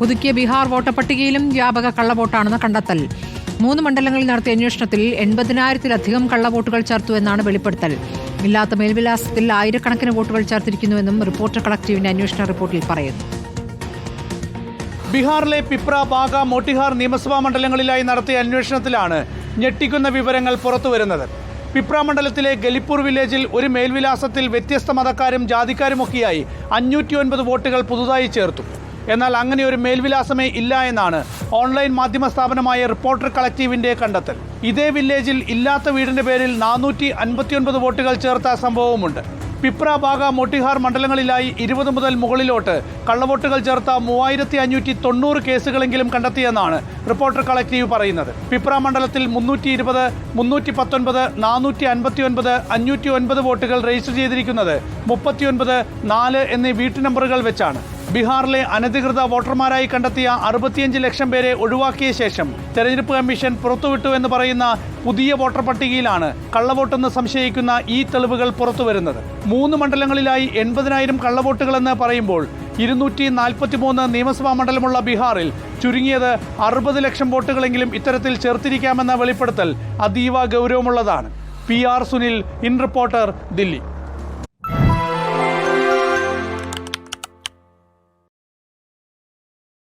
പുതുക്കിയ ബീഹാർ വോട്ടർ പട്ടികയിലും വ്യാപക കള്ളവോട്ടാണെന്ന് കണ്ടെത്തൽ. മൂന്ന് മണ്ഡലങ്ങളിൽ നടത്തിയ അന്വേഷണത്തിൽ എൺപതിനായിരത്തിലധികം കള്ളവോട്ടുകൾ ചേർത്തു എന്നാണ് വെളിപ്പെടുത്തൽ. ഇല്ലാത്ത മേൽവിലാസത്തിൽ ആയിരക്കണക്കിന് വോട്ടുകൾ ചേർത്തിരിക്കുന്നുവെന്നും റിപ്പോർട്ടർ കളക്ടീവിന്റെ അന്വേഷണ റിപ്പോർട്ടിൽ പറയുന്നു. ബീഹാറിലെ പിപ്ര ബാഗ മോട്ടിഹാർ നിയമസഭാ മണ്ഡലങ്ങളിലായി നടത്തിയ അന്വേഷണത്തിലാണ് ഞെട്ടിക്കുന്ന വിവരങ്ങൾ പുറത്തുവരുന്നത്. പിപ്ര മണ്ഡലത്തിലെ ഗലിപ്പൂർ വില്ലേജിൽ ഒരു മേൽവിലാസത്തിൽ വ്യത്യസ്ത മതക്കാരും ജാതിക്കാരുമൊക്കെയായി അഞ്ഞൂറ്റി ഒൻപത് വോട്ടുകൾ പുതുതായി ചേർത്തു. എന്നാൽ അങ്ങനെ ഒരു മേൽവിലാസമേ ഇല്ല എന്നാണ് ഓൺലൈൻ മാധ്യമ സ്ഥാപനമായ റിപ്പോർട്ടർ കളക്റ്റീവിന്റെ കണ്ടെത്തൽ. ഇതേ വില്ലേജിൽ ഇല്ലാത്ത വീടിന്റെ പേരിൽ നാനൂറ്റി അൻപത്തിയൊൻപത് വോട്ടുകൾ ചേർത്ത സംഭവവുമുണ്ട്. പിപ്ര ബാഗ മോട്ടിഹാർ മണ്ഡലങ്ങളിലായി ഇരുപത് മുതൽ മുകളിലോട്ട് കള്ളവോട്ടുകൾ ചേർത്ത മൂവായിരത്തി അഞ്ഞൂറ്റി തൊണ്ണൂറ് കേസുകളെങ്കിലും കണ്ടെത്തിയെന്നാണ് റിപ്പോർട്ടർ കളക്റ്റീവ് പറയുന്നത്. പിപ്ര മണ്ഡലത്തിൽ മുന്നൂറ്റി ഇരുപത് മുന്നൂറ്റി പത്തൊൻപത് നാനൂറ്റി അൻപത്തി ഒൻപത് അഞ്ഞൂറ്റി ഒൻപത് വോട്ടുകൾ രജിസ്റ്റർ ചെയ്തിരിക്കുന്നത് മുപ്പത്തിയൊൻപത് നാല് എന്നീ വീട്ടു നമ്പറുകൾ വെച്ചാണ്. ബീഹാറിലെ അനധികൃത വോട്ടർമാരായി കണ്ടെത്തിയ അറുപത്തിയഞ്ച് ലക്ഷം പേരെ ഒഴിവാക്കിയ ശേഷം തെരഞ്ഞെടുപ്പ് കമ്മീഷൻ പുറത്തുവിട്ടു എന്ന് പറയുന്ന പുതിയ വോട്ടർ പട്ടികയിലാണ് കള്ളവോട്ടെന്ന് സംശയിക്കുന്ന ഈ തെളിവുകൾ പുറത്തുവരുന്നത്. മൂന്ന് മണ്ഡലങ്ങളിലായി എൺപതിനായിരം കള്ളവോട്ടുകളെന്ന് പറയുമ്പോൾ ഇരുന്നൂറ്റി നാൽപ്പത്തിമൂന്ന് നിയമസഭാ മണ്ഡലമുള്ള ബീഹാറിൽ ചുരുങ്ങിയത് അറുപത് ലക്ഷം വോട്ടുകളെങ്കിലും ഇത്തരത്തിൽ ചേർത്തിരിക്കാമെന്ന വെളിപ്പെടുത്തൽ അതീവ ഗൗരവമുള്ളതാണ്. P R Sunil in reporter Delhi.